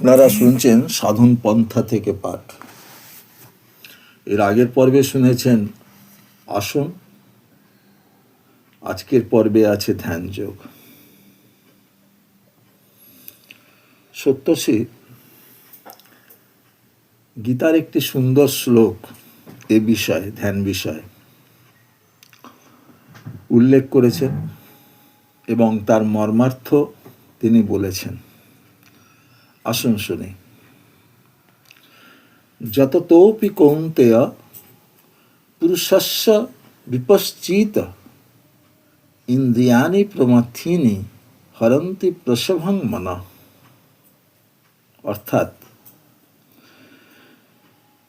আপনারা শুনছেন সাধন পন্থা থেকে পাঠ। এর আগের পর্বে শুনেছেন আসন, আজকের পর্বে আছে ধ্যান যোগ সত্যশী গীতার একটি সুন্দর শ্লোক এ বিষয়ে, ধ্যান বিষয়ে উল্লেখ করেছেন এবং তার মর্মার্থ তিনি বলেছেন। আসুন শুনি। যততোপি কৌন্তেয় পুরুষস্য বিপশ্চিত ইন্দ্রিয়ানি প্রমাথিনি হরন্তি প্রসভং মন। অর্থাৎ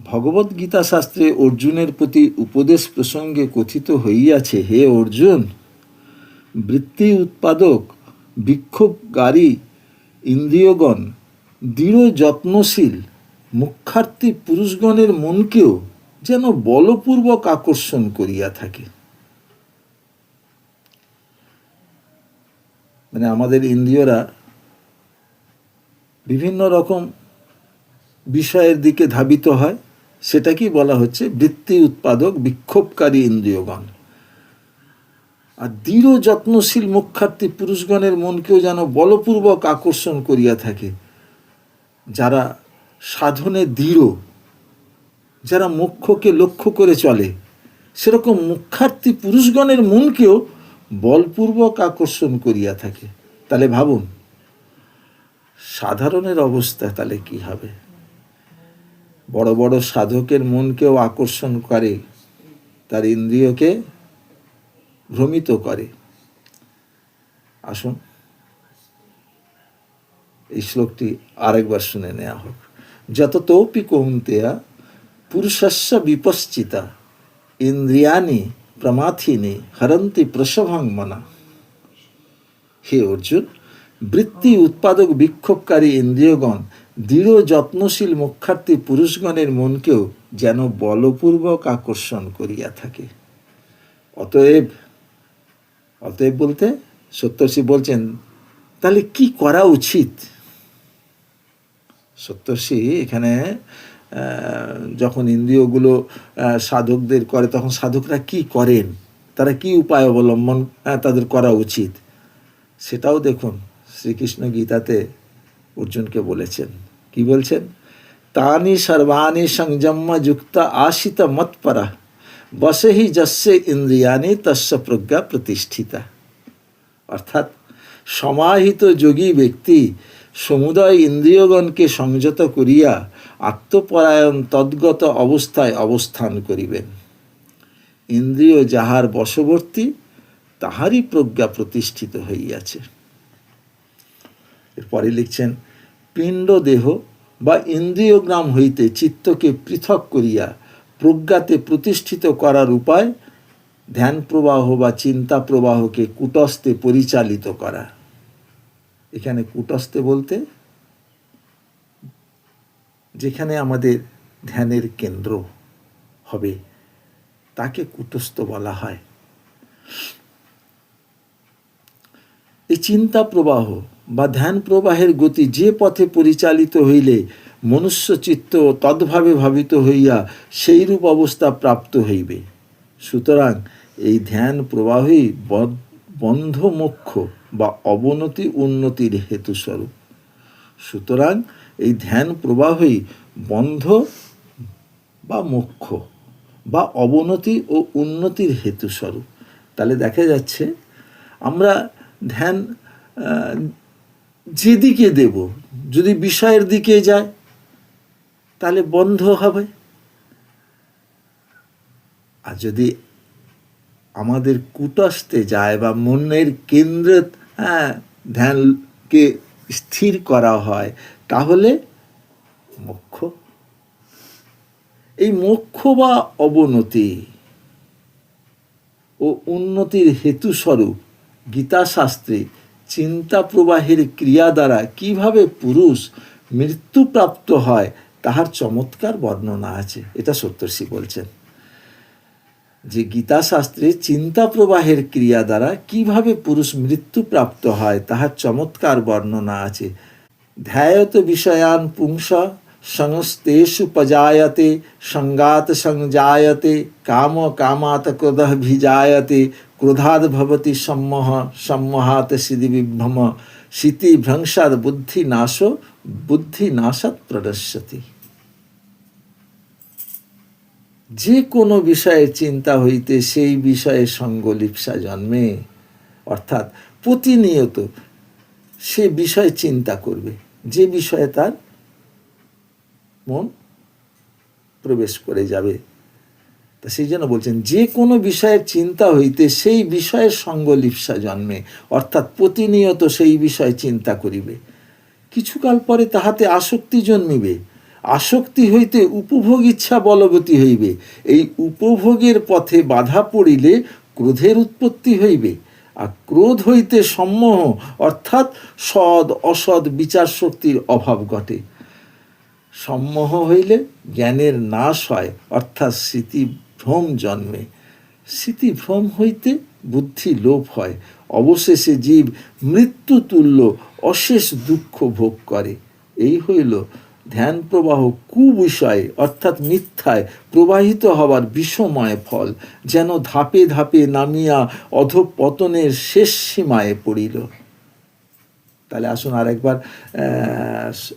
ভগবত গীতা শাস্ত্রে অর্জুনের প্রতি উপদেশ প্রসঙ্গে কথিত হইয়াছে, হে অর্জুন, বৃত্তি উৎপাদক, বিক্ষোভকারী ইন্দ্রিয়গণ দৃঢ় যত্নশীল, মুখার্থী পুরুষগণের মনকেও যেন বলপূর্বক আকর্ষণ করিয়া থাকে। মানে আমাদের ইন্দ্রিয়রা বিভিন্ন রকম বিষয়ের দিকে ধাবিত হয়, সেটাকেই বলা হচ্ছে বৃত্তি উৎপাদক বিক্ষোভকারী ইন্দ্রিয়গণ। আর দৃঢ় যত্নশীল মুখার্থী পুরুষগণের মনকেও যেন বলপূর্বক আকর্ষণ করিয়া থাকে। যারা সাধনে দৃঢ়, যারা মুখ্যকে লক্ষ্য করে চলে, সেরকম মুখার্থী পুরুষগণের মনকেও বলপূর্বক আকর্ষণ করিয়া থাকে। তাহলে ভাবুন, সাধারণের অবস্থা তাহলে কি হবে? বড় বড় সাধকের মনকেও আকর্ষণ করে, তার ইন্দ্রিয়কে ভ্রমিত করে। আসুন। এই শ্লোকটি আরেকবার শুনে নেওয়া হোক। যত তৌপি কৌন্তেয়া পুরুষস্য বিপশ্চিতা ইন্দ্রিয়ানি প্রমাথিনী হরন্তি প্রসভাং মনা। হে অর্জুন, বৃত্তি উৎপাদক বিক্ষোভকারী ইন্দ্রিয়গণ, দৃঢ় যত্নশীল মুখার্থী পুরুষগণের মনকেও যেন বলপূর্বক আকর্ষণ করিয়া থাকে। অতএব অতএব বলতে সত্যর্ষি বলছেন, তাহলে কি করা উচিত? সত্যর্ষি এখানে যখন ইন্দ্রিয়গুলো সাধকদের করে, তখন সাধকরা কি করেন? তারা কি উপায় অবলম্বন তাদের করা উচিত? সেটাও দেখুন, শ্রীকৃষ্ণ গীতাতে অর্জুনকে বলেছেন। কি বলছেন? তানি সর্বাণী সংযম্য যুক্ত আশিত মৎপরা বসে হি যস্যে ইন্দ্রিয়ানি তস্য প্রজ্ঞা প্রতিষ্ঠিতা। অর্থাৎ, সমাহিত যোগী ব্যক্তি সমুদয় ইন্দ্রিয়গণকে সংযত করিয়া আত্মপরায়ণ তদ্গত অবস্থায় অবস্থান করিবেন। ইন্দ্রিয় যাহার বশবর্তী, তাহারই প্রজ্ঞা প্রতিষ্ঠিত হইয়াছে। এরপরে লিখছেন পিণ্ড দেহ বা ইন্দ্রিয়গ্রাম হইতে চিত্তকে পৃথক করিয়া প্রজ্ঞাতে প্রতিষ্ঠিত করার উপায় ধ্যান প্রবাহ বা চিন্তা প্রবাহকে কুটস্থে পরিচালিত করা। এখানে কুটস্থে বলতে যেখানে আমাদের ধ্যানের কেন্দ্র হবে, তাকে কুটস্থ বলা হয়। এই চিন্তা প্রবাহ বা ধ্যান প্রবাহের গতি যে পথে পরিচালিত হইলে মনুষ্য চিত্ত তদ্ভাবে ভাবিত হইয়া সেইরূপ অবস্থা প্রাপ্ত হইবে। সুতরাং এই ধ্যান প্রবাহই বন্ধ মোক্ষ বা অবনতি উন্নতির হেতুস্বরূপ। সুতরাং এই ধ্যান প্রবাহই বন্ধ বা মোক্ষ বা অবনতি ও উন্নতির হেতুস্বরূপ। তাহলে দেখা যাচ্ছে আমরা ধ্যান যেদিকে দেব, যদি বিষয়ের দিকে যায়, তাহলে বন্ধ হবে। আর যদি আমাদের কুটস্থে যায় বা মনের কেন্দ্রে হ্যাঁ ধ্যানকে স্থির করা হয়, তাহলে মোক্ষ। এই মোক্ষ বা অবনতি ও উন্নতির হেতুস্বরূপ গীতাশাস্ত্রে চিন্তা প্রবাহের ক্রিয়া দ্বারা কীভাবে পুরুষ মৃত্যুপ্রাপ্ত হয়, তাহার চমৎকার বর্ণনা আছে। এটা সত্যর্ষি বলছেন। যে গীতাশাস্ত্রে চিন্তা প্রবাহের ক্রিয়া দ্বারা কীভাবে পুরুষ মৃত্যুপ্রাপ্ত হয়, তাহার চমৎকার বর্ণনা আছে। ধ্যায়ত বিষয়ান পুংস সংস্তেषु পজায়তে সঙ্গাত সংজায়তে, কাম কামাত ক্রোধ ভিজায়তে, ক্রোধাদ ভবতি সম্মোহ, সম্মোহাত সিদ্ধি বিভ্রম শীতি ভ্রংসাদ বুদ্ধি নাশ, বুদ্ধি নাশাত প্রদর্শতি। যে কোনো বিষয়ে চিন্তা হইতে সেই বিষয়ে সঙ্গলিপসা জন্মে। অর্থাৎ প্রতিনিয়ত সে বিষয়ে চিন্তা করবে। যে বিষয়ে তার মন প্রবেশ করে যাবে। তা সেই জন্য বলছেন যে কোনো বিষয়ের চিন্তা হইতে সেই বিষয়ের সঙ্গলিপসা জন্মে, অর্থাৎ প্রতিনিয়ত সেই বিষয়ে চিন্তা করিবে। কিছুকাল পরে তাহাতে আসক্তি জন্মিবে। আসক্তি হইতে উপভোগ ইচ্ছা বলবতী হইবে। এই উপভোগের পথে বাধা পড়িলে ক্রোধের উৎপত্তি হইবে। আর ক্রোধ হইতে সম্মোহ, অর্থাৎ সদ অসৎ বিচার শক্তির অভাব ঘটে। সম্মোহ হইলে জ্ঞানের নাশ হয়, অর্থাৎ স্মৃতিভ্রম জন্মে। স্মৃতিভ্রম হইতে বুদ্ধি লোপ হয়। অবশেষে জীব মৃত্যু তুল্য অশেষ দুঃখ ভোগ করে। এই হইল ধ্যান প্রবাহ কুবিষয়ে, অর্থাৎ মিথ্যায়, প্রবাহিত হওয়ার বিষময় ফল, যেন ধাপে ধাপে নামিয়া অধপতনের শেষ সীমায় পড়িল। তাহলে আসুন আরেকবার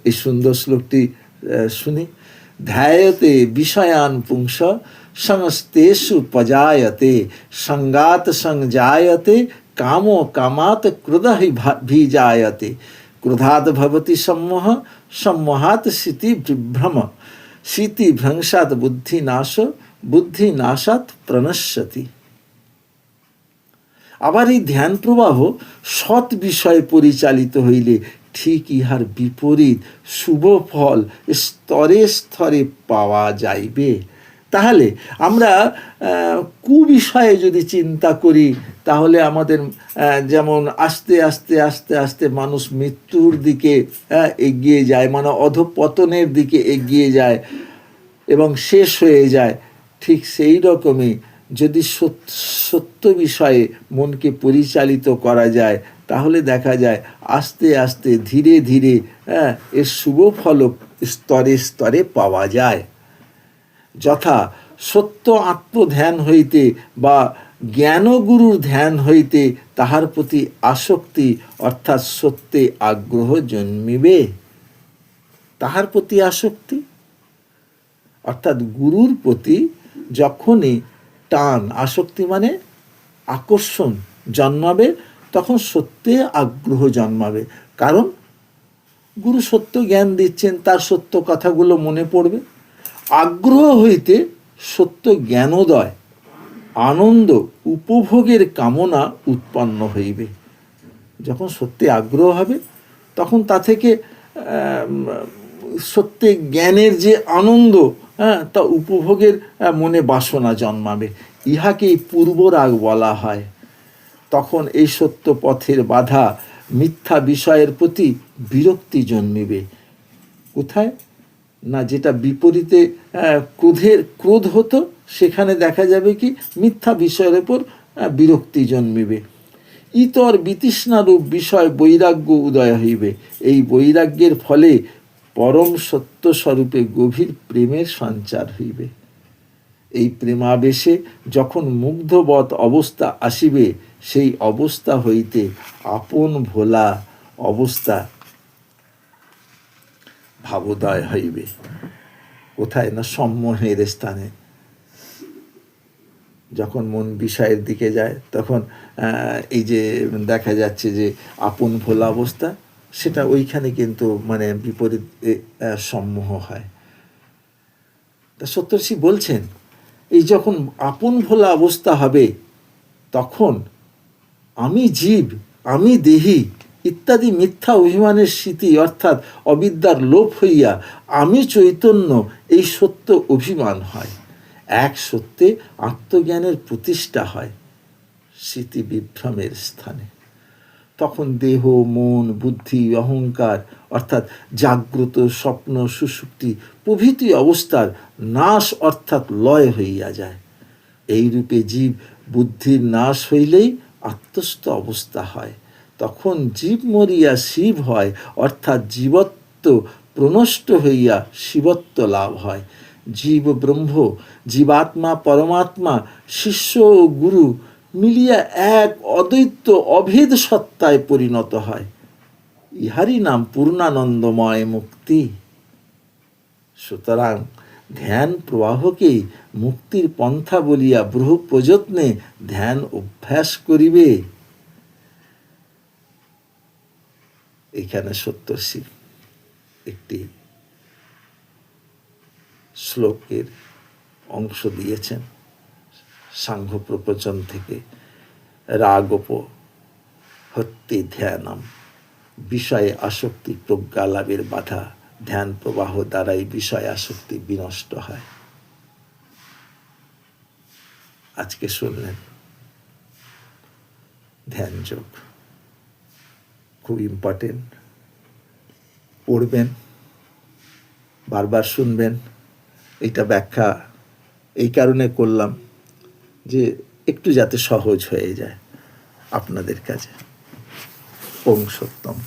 এই সুন্দর শ্লোকটি শুনি। ধ্যায়তে বিষয়ান পুংস, সংস্তেষু পজায়তে সঙ্গাত সংজায়তে, কামো কামাত ক্রোধ ভিজায়তে। ক্রোধাৎ ভবতি সম্মোহ সম্মোহাত স্মৃতি বিভ্রম স্মৃতি ভ্রংসাৎ বুদ্ধি নাশ বুদ্ধি নাশাৎ প্রণশ্যতি আবার এই ধ্যান প্রবাহ সৎ বিষয়ে পরিচালিত হইলে ঠিক ইহার বিপরীত শুভ ফল স্তরে স্তরে পাওয়া যাইবে। তাহলে আমরা কুবিষয়ে যদি চিন্তা করি তাহলে আমাদের যেমন আস্তে আস্তে আস্তে আস্তে মানুষ মৃত্যুর দিকে এগিয়ে যায় মানে অধপতনের দিকে এগিয়ে যায় এবং শেষ হয়ে যায়, ঠিক সেই রকমই যদি সত- সত্য বিষয়ে মনকে পরিচালিত করা যায়, তাহলে দেখা যায় আস্তে আস্তে ধীরে ধীরে হ্যাঁ এর শুভ ফল স্তরে স্তরে পাওয়া যায়। যথা সত্য আত্মধ্যান হইতে বা জ্ঞানগুরুর ধ্যান হইতে তাহার প্রতি আসক্তি অর্থাৎ সত্যে আগ্রহ জন্মিবে। তাহার প্রতি আসক্তি? অর্থাৎ গুরুর প্রতি যখনই টান, আসক্তি মানে আকর্ষণ জন্মাবে, তখন সত্যে আগ্রহ জন্মাবে। কারণ গুরু সত্য জ্ঞান দিচ্ছেন, তার সত্য কথাগুলো মনে পড়বে। আগ্রহ হইতে সত্য জ্ঞানোদয় আনন্দ উপভোগের কামনা উৎপন্ন হইবে। যখন সত্যি আগ্রহ হবে, তখন তা থেকে সত্যি জ্ঞানের যে আনন্দ হ্যাঁ তা উপভোগের মনে বাসনা জন্মাবে। ইহাকেই পূর্বরাগ বলা হয়। তখন এই সত্য পথের বাধা মিথ্যা বিষয়ের প্রতি বিরক্তি জন্মিবে। কোথায়? না যেটা বিপরীতে ক্রোধের ক্রোধ হতো সেখানে দেখা যাবে কি মিথ্যা বিষয়ের উপর বিরক্তি জন্মিবে। ইতর বিতৃষ্ণারূপ বিষয় বৈরাগ্য উদয় হইবে। এই বৈরাগ্যের ফলে পরম সত্য স্বরূপে গভীর প্রেমের সঞ্চার হইবে। এই প্রেমাবেশে যখন মুগ্ধবৎ অবস্থা আসিবে, সেই অবস্থা হইতে আপন ভোলা অবস্থা ভাবোদয় হইবে। কোথায় না সম্মোহের স্থানে যখন মন বিষয়ের দিকে যায়, তখন এই যে দেখা যাচ্ছে যে আপন ভোলা অবস্থা, সেটা ওইখানে কিন্তু মানে বিপরীত সম্মোহ হয়। তা সত্যর্ষি বলছেন, এই যখন আপন ভোলা অবস্থা হবে, তখন আমি জীব, আমি দেহি, ইত্যাদি মিথ্যা অভিমানের স্মৃতি অর্থাৎ অবিদ্যার লোপ হইয়া আমি চৈতন্য, এই সত্য অভিমান হয়। এক সত্যে আত্মজ্ঞানের প্রতিষ্ঠা হয় স্মৃতি বিভ্রমের স্থানে। তখন দেহ, মন, বুদ্ধি, অহংকার অর্থাৎ জাগ্রত স্বপ্ন সুষুপ্তি প্রভৃতি অবস্থার নাশ অর্থাৎ লয় হইয়া যায়। এই রূপে জীব বুদ্ধির নাশ হইলেই আত্মস্থ অবস্থা হয়। তখন জীব মরিয়া শিব হয় অর্থাৎ জীবত্ব প্রনষ্ট হইয়া শিবত্ব লাভ হয়। জীব ব্রহ্ম, জীবাত্মা পরমাত্মা, শিষ্য ও গুরু মিলিয়া এক অদ্বৈত অভেদ সত্তায় পরিণত হয়। ইহারই নাম পূর্ণানন্দময় মুক্তি। সুতরাং ধ্যান প্রবাহকেই মুক্তির পন্থা বলিয়া বহু প্রযত্নে ধ্যান অভ্যাস করিবে। এখানে সত্যশ্রী একটি শ্লোকের অংশ দিয়েছেন। সাংঘ প্রপচন থেকে রাগপ হত্যে ধ্যানম। বিষয়ে আসক্তি প্রজ্ঞা লাভের বাধা। ধ্যান প্রবাহ দ্বারাই বিষয় আসক্তি বিনষ্ট হয়। আজকে শুনলেন ধ্যান যোগ। খুব ইম্পর্টেন্ট পড়বেন, বারবার শুনবেন। এটা ব্যাখ্যা এই কারণে করলাম যে একটু যাতে সহজ হয়ে যায় আপনাদের কাছে। ওম সত্যম।